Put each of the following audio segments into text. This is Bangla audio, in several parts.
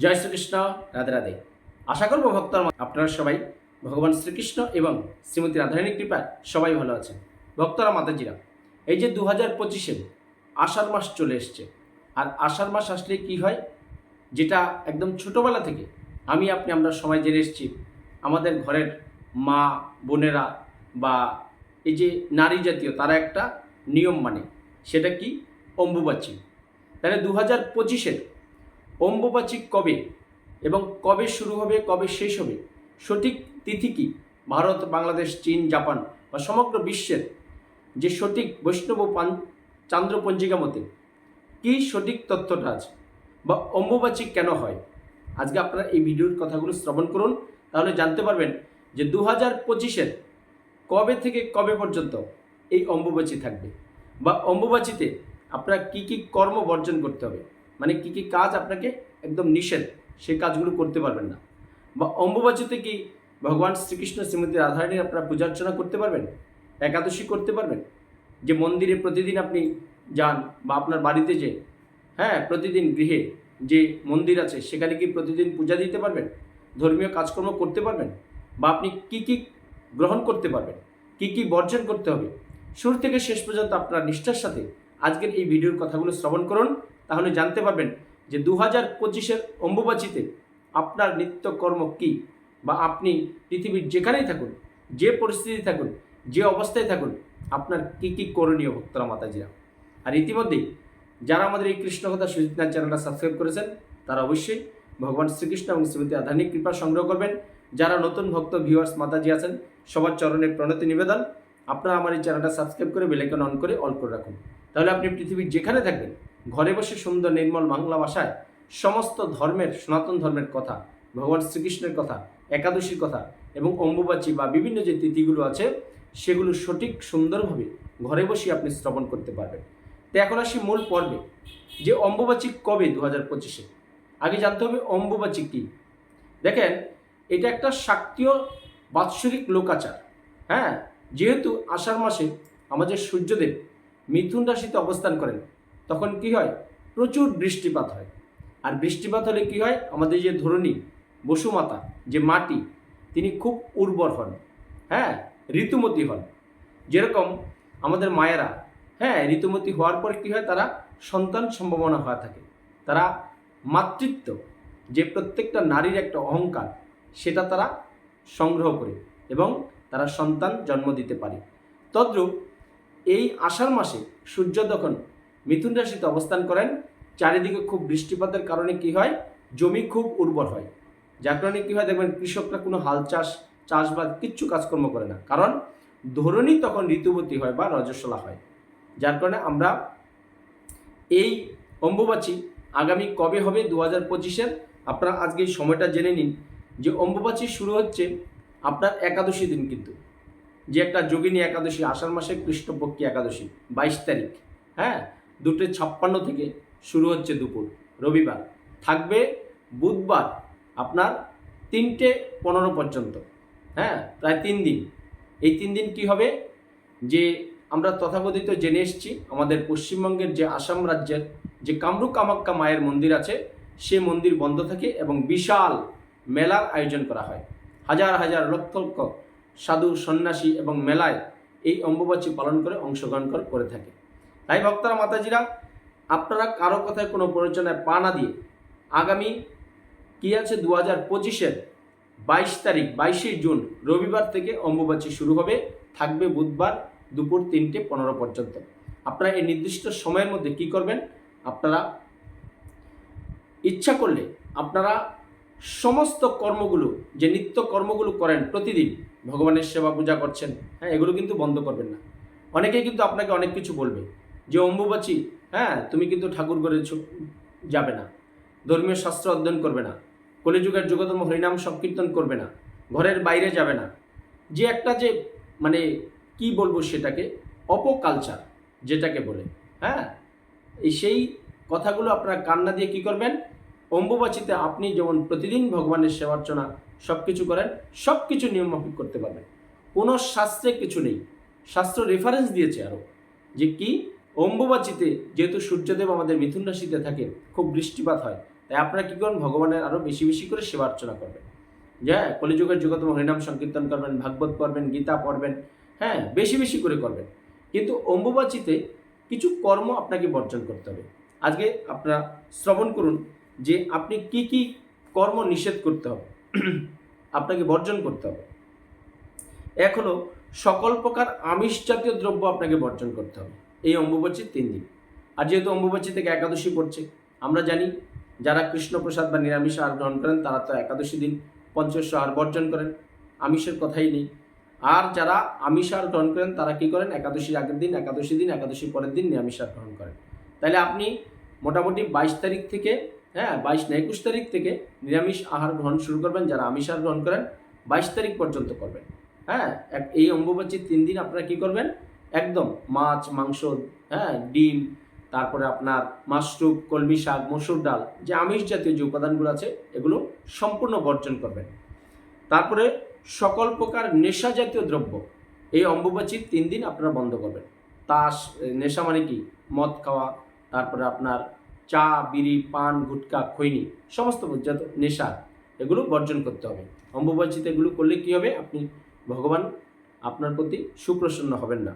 জয় শ্রীকৃষ্ণ, রাধে রাধে। আশা করব ভক্তরা আপনারা সবাই ভগবান শ্রীকৃষ্ণ এবং শ্রীমতী রাধারানীর কৃপায় সবাই ভালো আছেন। ভক্তরা, মাতাজিরা, এই যে দু হাজার পঁচিশে আষাঢ় মাস চলে এসছে, আর আষাঢ় মাস আসলে কি হয়? যেটা একদম ছোটোবেলা থেকে আমি, আপনি, আমরা সবাই জেনে এসেছি, আমাদের ঘরের মা, বোনেরা বা এই যে নারী জাতীয়, তারা একটা নিয়ম মানে সেটা কি? অম্বুবাচী। তাহলে দু হাজার পঁচিশের অম্বুবাচী কবে এবং কবে শুরু হবে, কবে শেষ হবে? সঠিক তিথি কি? ভারত, বাংলাদেশ, চীন, জাপান বা সমগ্র বিশ্বের যে সঠিক বৈষ্ণব পান চান্দ্র পঞ্জিকা মতে কী সঠিক তথ্যটা আছে বা অম্বুবাচী কেন হয়? আজকে আপনারা এই ভিডিওর কথাগুলো শ্রবণ করুন, তাহলে জানতে পারবেন যে দু হাজার পঁচিশের কবে থেকে কবে পর্যন্ত এই অম্বুবাচী থাকবে বা অম্বুবাচীতে আপনারা কি কি কর্ম বর্জন করতে হবে। মানে কি কি কাজ আপনাকে একদম নিষেধ, সেই কাজগুলো করতে পারবেন না। বা অম্বুবাচীতে কি ভগবান শ্রীকৃষ্ণ শ্রীমতী রাধারানীর আপনারা পূজা অর্চনা করতে পারবেন? একাদশী করতে পারবেন? যে মন্দিরে প্রতিদিন আপনি যান বা আপনার বাড়িতে যে হ্যাঁ প্রতিদিন গৃহে যে মন্দির আছে, সেখানে কি প্রতিদিন পূজা দিতে পারবেন? ধর্মীয় কাজকর্ম করতে পারবেন? বা আপনি কি কি গ্রহণ করতে পারবেন? কি কি বর্জন করতে হবে? শুরু থেকে শেষ পর্যন্ত আপনার নিষ্ঠার সাথে আজকের এই ভিডিওর কথাগুলো শ্রবণ করুন, তাহলে জানতে পারবেন যে দু হাজার পঁচিশের অম্বুবাচিতে আপনার নিত্যকর্ম কী? বা আপনি পৃথিবীর যেখানেই থাকুন, যে পরিস্থিতি থাকুন, যে অবস্থায় থাকুন, আপনার কি কি করণীয় ভক্তরা মাতাজিরা? আর ইতিমধ্যেই যারা আমাদের এই কৃষ্ণ কথা সুজিত নাথ চ্যানেলটা সাবস্ক্রাইব করেছেন, তারা অবশ্যই ভগবান শ্রীকৃষ্ণ এবং শ্রীমতী আধানিক কৃপা সংগ্রহ করবেন। যারা নতুন ভক্ত ভিউয়ার্স মাতাজি আছেন, সবার চরণে প্রণতি নিবেদন। আপনারা আমার এই চ্যানেলটা সাবস্ক্রাইব করে বেলাইকন অন করে অল করে রাখুন। তাহলে আপনি পৃথিবীর যেখানে থাকবেন, ঘরে বসে সুন্দর নির্মল বাংলা ভাষায় সমস্ত ধর্মের, সনাতন ধর্মের কথা, ভগবান শ্রীকৃষ্ণের কথা, একাদশীর কথা এবং অম্বুবাচী বা বিভিন্ন যে তিথিগুলো আছে, সেগুলো সঠিক, সুন্দরভাবে ঘরে বসে আপনি শ্রবণ করতে পারবেন। তো এখন আসি মূল পর্বে, যে অম্বুবাচী কবে দু হাজার পঁচিশে? আগে জানতে হবে অম্বুবাচী কী? দেখেন, এটা একটা শাক্তীয় বাৎসরিক লোকাচার হ্যাঁ? যেহেতু আষাঢ় মাসে আমাদের সূর্যদেব মিথুন রাশিতে অবস্থান করেন, তখন কি হয়? প্রচুর বৃষ্টিপাত হয়। আর বৃষ্টিপাত হলে কি হয়? আমাদের যে ধরনী বসুমাতা, যে মাটি, তিনি খুব উর্বর হন হ্যাঁ? ঋতুমতি হন। যেরকম আমাদের মায়েরা হ্যাঁ? ঋতুমতি হওয়ার পর কী হয়? তারা সন্তান সম্ভাবনা হয়ে থাকে। তারা মাতৃত্ব, যে প্রত্যেকটা নারীর একটা অহংকার, সেটা তারা সংগ্রহ করে এবং তারা সন্তান জন্ম দিতে পারে। তদ্রূপ এই আষাঢ় মাসে সূর্য যখন মিথুন রাশিতে অবস্থান করেন, চারিদিকে খুব বৃষ্টিপাতের কারণে কি হয়? জমি খুব উর্বর হয়। যার কারণে কী হয় দেখবেন, কৃষকরা কোনো হাল চাষ চাষবাদ কিচ্ছু কাজকর্ম করে না। কারণ ধরনই তখন ঋতুবতী হয় বা রজস্বলা হয়। যার কারণে আমরা এই অম্বুবাচী আগামী কবে হবে? দু হাজার পঁচিশের। আপনারা আজকে এই সময়টা জেনে নিন যে অম্বুবাচী শুরু হচ্ছে আপনার একাদশী দিন কিন্তু। যে একটা যোগিনী একাদশী, আষাঢ় মাসের কৃষ্ণপক্ষী একাদশী, বাইশ তারিখ হ্যাঁ? দুটো ছাপ্পান্ন থেকে শুরু হচ্ছে দুপুর, রবিবার। থাকবে বুধবার, আপনার তিনটে পনেরো পর্যন্ত হ্যাঁ? প্রায় তিন দিন। এই তিন দিন কি হবে? যে আমরা তথাকথিত জেনে এসেছি, আমাদের পশ্চিমবঙ্গের যে আসাম রাজ্যের যে কামরূপ কামাক্কা মায়ের মন্দির আছে, সে মন্দির বন্ধ থাকে এবং বিশাল মেলার আয়োজন করা হয়। হাজার হাজার লক্ষ লক্ষ সাধু, সন্ন্যাসী এবং মেলায় এই অম্বুবাচী পালন করে অংশগ্রহণ করে থাকে। তাই ভক্তরা, মাতাজিরা, আপনারা কারও কথায় কোনো প্ররোচনায় পা না দিয়ে আগামী কি আছে দু হাজার পঁচিশের বাইশ তারিখ, বাইশে জুন, রবিবার থেকে অম্বুবাচী শুরু হবে। থাকবে বুধবার দুপুর তিনটে পনেরো পর্যন্ত। আপনারা এই নির্দিষ্ট সময়ের মধ্যে কি করবেন? আপনারা ইচ্ছা করলে আপনারা সমস্ত কর্মগুলো, যে নিত্য কর্মগুলো করেন প্রতিদিন, ভগবানের সেবা পূজা করছেন হ্যাঁ এগুলো কিন্তু বন্ধ করবেন না। অনেকেই কিন্তু আপনাকে অনেক কিছু বলবে, যে অম্বুবাচী হ্যাঁ তুমি কিন্তু ঠাকুর করে যাবে না, ধর্মীয় শাস্ত্র অধ্যয়ন করবে না, কলিযুগের যুগতম হরিনাম সংকীর্তন করবে না, ঘরের বাইরে যাবে না। যে একটা যে মানে কি বলব সেটাকে, অপকালচার, যেটাকে বলে হ্যাঁ এই সেই কথাগুলো আপনারা কান্না দিয়ে কি করবেন? অম্বুবাচিতে আপনি যেমন প্রতিদিন ভগবানের সেবার্চনা সব কিছু করেন সব কিছু নিয়মমাফিক করতে পারবেন। কোনো শাস্ত্রে কিছু নেই। শাস্ত্র রেফারেন্স দিয়েছে আরও যে কি, অম্বুবাচিতে যেহেতু সূর্যদেব আমাদের মিথুন রাশিতে থাকে, খুব বৃষ্টিপাত হয়, তাই আপনারা কী করুন ভগবানের আরও বেশি বেশি করে সেবা অর্চনা করবেন। হ্যাঁ কলিযুগের যুগতম হরিনাম সংকীর্তন করবেন, ভাগবত পড়বেন, গীতা পড়বেন হ্যাঁ বেশি বেশি করে করবেন। কিন্তু অম্বুবাচিতে কিছু কর্ম আপনাকে বর্জন করতে হবে। আজকে আপনারা শ্রবণ করুন যে আপনি কি কি কর্ম নিষেধ করতে হবে, আপনাকে বর্জন করতে হবে। এক হলো সকল প্রকার আমিষ জাতীয় দ্রব্য আপনাকে বর্জন করতে হবে। এই অম্বুবাচীর তিন দিন আর যেহেতু অম্বুবাচী থেকে একাদশী পড়ছে, আমরা জানি যারা কৃষ্ণপ্রসাদ বা নিরামিষ আহার গ্রহণ করেন, তারা তো একাদশী দিন পঞ্চস্ব আহার বর্জন করেন। আমিষের কথাই নেই। আর যারা আমিষ আহার গ্রহণ করেন, তারা কি করেন? একাদশীর আগের দিন, একাদশী দিন, একাদশীর পরের দিন নিরামিষ আহার গ্রহণ করেন। তাহলে আপনি মোটামুটি বাইশ তারিখ থেকে হ্যাঁ বাইশ না একুশ তারিখ থেকে নিরামিষ আহার গ্রহণ শুরু করবেন, যারা আমিষ আহার গ্রহণ করেন, বাইশ তারিখ পর্যন্ত করবেন। হ্যাঁ এই অম্বুবাচীর তিন দিন আপনারা কি করবেন? একদম মাছ, মাংস হ্যাঁ ডিম, তারপরে আপনার মাশরুম, কলমি শাক, মসুর ডাল, যে আমিষ জাতীয় যে উপাদানগুলো আছে, এগুলো সম্পূর্ণ বর্জন করবেন। তারপরে সকল প্রকার নেশা জাতীয় দ্রব্য এই অম্বুবাচীর তিন দিন আপনারা বন্ধ করবেন। তাস, নেশা মানে কি? মদ খাওয়া, তারপরে আপনার চা, বিড়ি, পান, গুটকা, খৈনি, সমস্ত যত নেশা এগুলো বর্জন করতে হবে। অম্বুবাচিতে এগুলো করলে কি হবে? আপনি ভগবান আপনার প্রতি সুপ্রসন্ন হবেন না।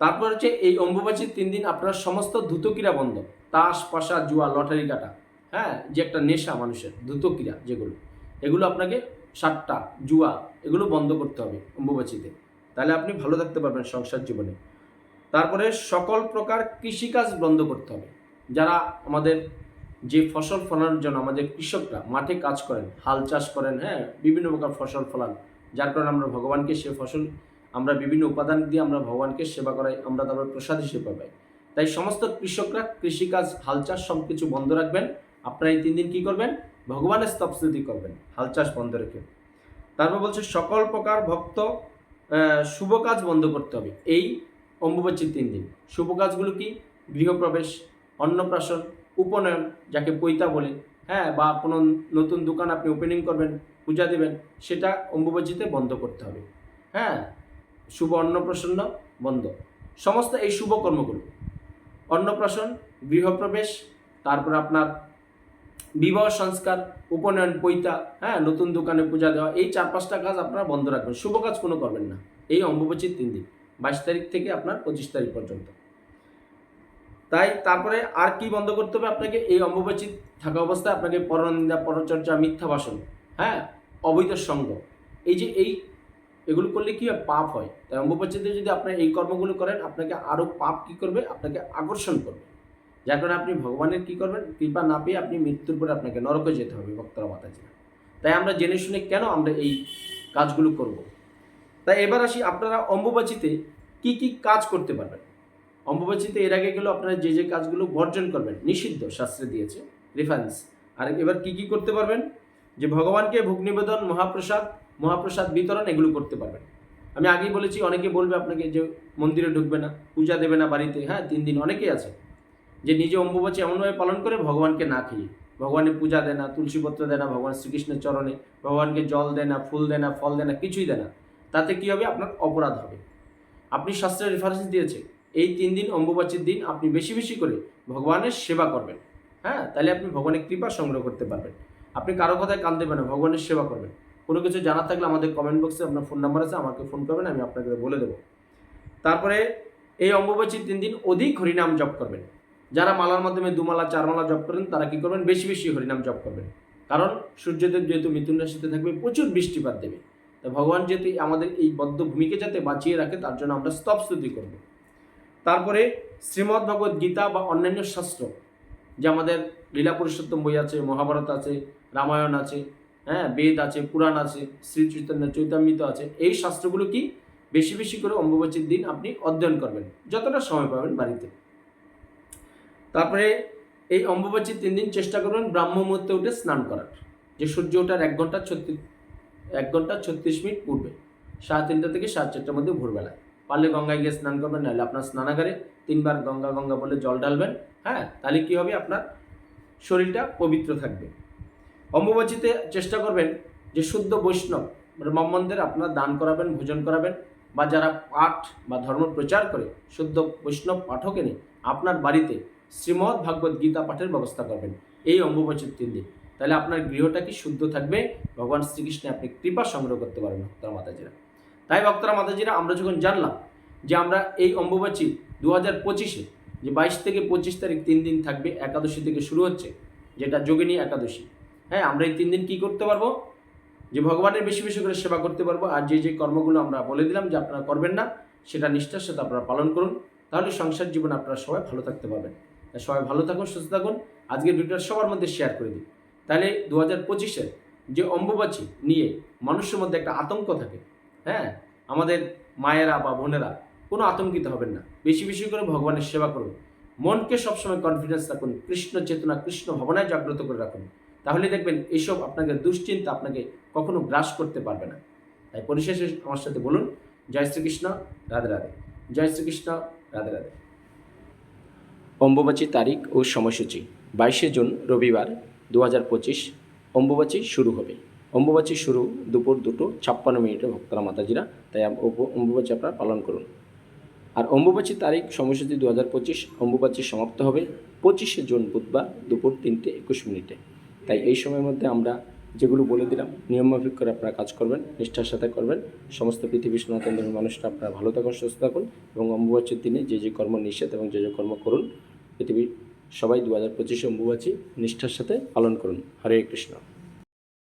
তারপর হচ্ছে এই অম্বুবাচীর তিন দিন আপনার সমস্ত ধুতক্রিয়া বন্ধ। তাস, পাশা, জুয়া, লটারি কাটা হ্যাঁ? যে একটা নেশা মানুষের ধুতক্রিয়া যেগুলো, এগুলো আপনাকে সাতটা, জুয়া, এগুলো বন্ধ করতে হবে অম্বুবাচীতে। তাহলে আপনি ভালো থাকতে পারবেন সংসার জীবনে। তারপরে সকল প্রকার কৃষিকাজ বন্ধ করতে হবে। যারা আমাদের যে ফসল ফলানোর জন্য আমাদের কৃষকরা মাঠে কাজ করেন, হাল চাষ করেন হ্যাঁ বিভিন্ন প্রকার ফসল ফলান, যার কারণে আমরা ভগবানকে সে ফসল, আমরা বিভিন্ন উপাদান দিয়ে আমরা ভগবানকে সেবা করাই, আমরা তারপর প্রসাদ হিসেবে পাই। তাই সমস্ত কৃষকরা কৃষিকাজ, হাল চাষ সব কিছু বন্ধ রাখবেন। আপনারা এই তিন দিন কী করবেন? ভগবানের স্তবস্তুতি করবেন, হাল চাষ বন্ধ রেখে। তারপর বলছে, সকল প্রকার ভক্ত শুভ কাজ বন্ধ করতে হবে। এই অম্বুবাচীর তিন দিন। শুভ কাজগুলো কি? গৃহপ্রবেশ অন্নপ্রাশন, উপনয়ন, যাকে পৈতা বলে হ্যাঁ বা কোনো নতুন দোকান আপনি ওপেনিং করবেন, পূজা দেবেন, সেটা অম্বুবাচীতে বন্ধ করতে হবে। হ্যাঁ শুভ অন্নপ্রাশন বন্ধ। সমস্ত এই শুভ কর্মগুলো, অন্নপ্রাশন, গৃহপ্রবেশ, তারপর আপনার বিবাহ সংস্কার, উপনয়ন, পৈতা হ্যাঁ নতুন দোকানে পূজা দেওয়া, এই চার পাঁচটা কাজ আপনারা বন্ধ রাখবেন। শুভ কাজ কোনো করবেন না, এই অম্বুবাচীর তিন দিন, বাইশ তারিখ থেকে আপনার পঁচিশ তারিখ পর্যন্ত। তাই তারপরে আর কি বন্ধ করতে হবে আপনাকে? এই অম্বুবাচী থাকা অবস্থায় আপনাকে পরনিন্দা, পরচর্চা, মিথ্যা ভাষণ হ্যাঁ? অবৈধ সঙ্গ। এই যে এই, এগুলো করলে কি হয়? পাপ হয়। তাই অম্বুবাচীতে যদি আপনার এই কর্মগুলো করেন, আপনাকে আরও পাপ কি করবে? আপনাকে আকর্ষণ করবে। যার কারণে আপনি ভগবানের কি করবেন? কৃপা না পেয়ে আপনি মৃত্যুর পরে আপনাকে নরকে যেতে হবে ভক্তরা মাতাজিরা। তাই আমরা জেনে শুনে কেন আমরা এই কাজগুলো করব? তাই এবার আসি, আপনারা অম্বুবাচীতে কি কি কাজ করতে পারবেন? অম্বুবাচীতে এর আগে গেলেও আপনারা যে যে কাজগুলো বর্জন করবেন, নিষিদ্ধ শাস্ত্রে দিয়েছে রেফারেন্স আর এবার কি কি করতে পারবেন? যে ভগবানকে ভোগ নিবেদন, মহাপ্রসাদ মহাপ্রসাদ বিতরণ, এগুলো করতে পারবেন। আমি আগেই বলেছি, অনেকে বলবে আপনাকে যে মন্দিরে ঢুকবে না, পূজা দেবে না বাড়িতে হ্যাঁ তিন দিন অনেকেই আছে। যে নিজে অম্বুবাচী এমনভাবে পালন করে ভগবানকে না খেয়ে, ভগবানের পূজা দেয় না, তুলসীপত্র দেয় না, ভগবান শ্রীকৃষ্ণের চরণে, ভগবানকে জল দেয় না, ফুল দেয় না, ফল দেয় না, কিছুই দেয় না, তাতে কী হবে? আপনার অপরাধ হবে। আপনি শাস্ত্রের রেফারেন্স দিয়েছে এই তিন দিন, অম্বুবাচীর দিন আপনি বেশি বেশি করে ভগবানের সেবা করবেন। হ্যাঁ? তাহলে আপনি ভগবানের কৃপা সংগ্রহ করতে পারবেন। আপনি কারও কথায় কান দেবেন না, ভগবানের সেবা করবেন। কোনো কিছু জানার থাকলে আমাদের কমেন্ট বক্সে আপনার ফোন নাম্বার আছে, আমাকে ফোন করবেন, আমি আপনাকে বলে দেবো। তারপরে এই অম্বুবাচীর তিন দিন অধিক হরিনাম জপ করবেন। যারা মালার মাধ্যমে দুমালা, চারমালা জপ করেন, তারা কি করবেন? বেশি বেশি হরিনাম জপ করবেন। কারণ সূর্যদেব যেহেতু মিথুন রাশিতে থাকবে, প্রচুর বৃষ্টিপাত দেবে। তা ভগবান যেহেতু আমাদের এই বদ্ধ ভূমিকে যাতে বাঁচিয়ে রাখে, তার জন্য আমরা স্তব স্তুতি করব। তারপরে শ্রীমদ্ ভগবত গীতা বা অন্যান্য শাস্ত্র, যে আমাদের লীলা পুরুষোত্তম বই আছে, মহাভারত আছে, রামায়ণ আছে হ্যাঁ বেদ আছে, পুরাণ আছে, শ্রী চৈতন্য, চৈতামৃত আছে, এই শাস্ত্রগুলো কি বেশি বেশি করে অম্বুবাচীর দিন আপনি অধ্যয়ন করবেন, যতটা সময় পাবেন বাড়িতে। তারপরে এই অম্বুবাচীর তিন দিন চেষ্টা করবেন ব্রাহ্ম মুহূর্তে উঠে স্নান করার, যে সূর্য ওঠার এক ঘণ্টা ছত্রিশ, এক ঘণ্টা ছত্রিশ মিনিট পূর্বে, সাড়ে তিনটা থেকে সাড়ে চারটার মধ্যে ভোরবেলায়। পারলে গঙ্গায় গিয়ে স্নান করবেন, নাহলে আপনার স্নানাগারে তিনবার গঙ্গা গঙ্গা বলে জল ডালবেন হ্যাঁ? তাহলে কী হবে আপনার? শরীরটা পবিত্র থাকবে। অম্বুবাচীতে চেষ্টা করবেন যে শুদ্ধ বৈষ্ণব ব্রহ্মানন্দের আপনার দান করাবেন, ভোজন করাবেন, বা যারা পাঠ বা ধর্ম প্রচার করে শুদ্ধ বৈষ্ণব পাঠক এনে আপনার বাড়িতে শ্রীমদ্ ভাগবত গীতা পাঠের ব্যবস্থা করবেন। এই অম্বুবাচীর তিন দিন। তাহলে আপনার গৃহটা কি শুদ্ধ থাকবে? ভগবান শ্রীকৃষ্ণে আপনি কৃপা সংগ্রহ করতে পারবেন ভক্তরা মাতাজিরা। তাই ভক্তরা মাতাজিরা আমরা যখন জানলাম যে আমরা এই অম্বুবাচী দু হাজার পঁচিশে যে বাইশ থেকে পঁচিশ তারিখ তিন দিন থাকবে একাদশী থেকে শুরু হচ্ছে, যেটা যোগিনী একাদশী। হ্যাঁ আমরা এই তিন দিন কী করতে পারব? যে ভগবানের বেশি বেশি করে সেবা করতে পারব, আর যে যে কর্মগুলো আমরা বলে দিলাম যে আপনারা করবেন না, সেটা নিষ্ঠার সাথে আপনারা পালন করুন, তাহলে সংসার জীবনে আপনারা সবাই ভালো থাকতে পারবেন। তাই সবাই ভালো থাকুন, সুস্থ থাকুন। আজকের ভিডিওটা সবার মধ্যে শেয়ার করে দিন তাহলে দু হাজার পঁচিশের যে অম্বুবাচী নিয়ে মানুষের মধ্যে একটা আতঙ্ক থাকে হ্যাঁ? আমাদের মায়েরা বা বোনেরা কোনো আতঙ্কিত হবেন না। বেশি বেশি করে ভগবানের সেবা করুন। মনকে সবসময় কনফিডেন্স রাখুন। কৃষ্ণ চেতনা, কৃষ্ণ ভাবনায় জাগ্রত করে রাখুন। তাহলে দেখবেন এইসব আপনাকে দুশ্চিন্তা আপনাকে কখনো গ্রাস করতে পারবে না। তাই পরিশেষে আমার সাথে বলুন, জয় শ্রীকৃষ্ণ, রাধে রাধে। জয় শ্রীকৃষ্ণ, রাধে রাধে। অম্বুবাচী তারিখ ও সময়সূচি। বাইশে জুন, রবিবার দু হাজার পঁচিশ। অম্বুবাচী শুরু হবে। অম্বুবাচী শুরু দুপুর দুটো ছাপ্পান্ন মিনিটে ভক্তরা মাতাজিরা, তাই অম্বুবাচী আপনারা পালন করুন। আর অম্বুবাচী তারিখ সময়সূচি দু হাজার পঁচিশ, অম্বুবাচী সমাপ্ত হবে পঁচিশে জুন বুধবার দুপুর তিনটে একুশ মিনিটে। তাই এই সময়ের মধ্যে আমরা যেগুলো বলে দিলাম, নিয়মমাফিক করে আপনারা কাজ করবেন, নিষ্ঠার সাথে করবেন। সমস্ত পৃথিবীর সনাতন ধর্মের মানুষরা আপনারা ভালো থাকুন, সুস্থ থাকুন এবং অম্বুবাচীর দিনে যে যে কর্ম নিষেধ এবং যে যে কর্ম করুন, পৃথিবীর সবাই দু হাজার পঁচিশে অম্বুবাচী নিষ্ঠার সাথে পালন করুন। হরে কৃষ্ণ।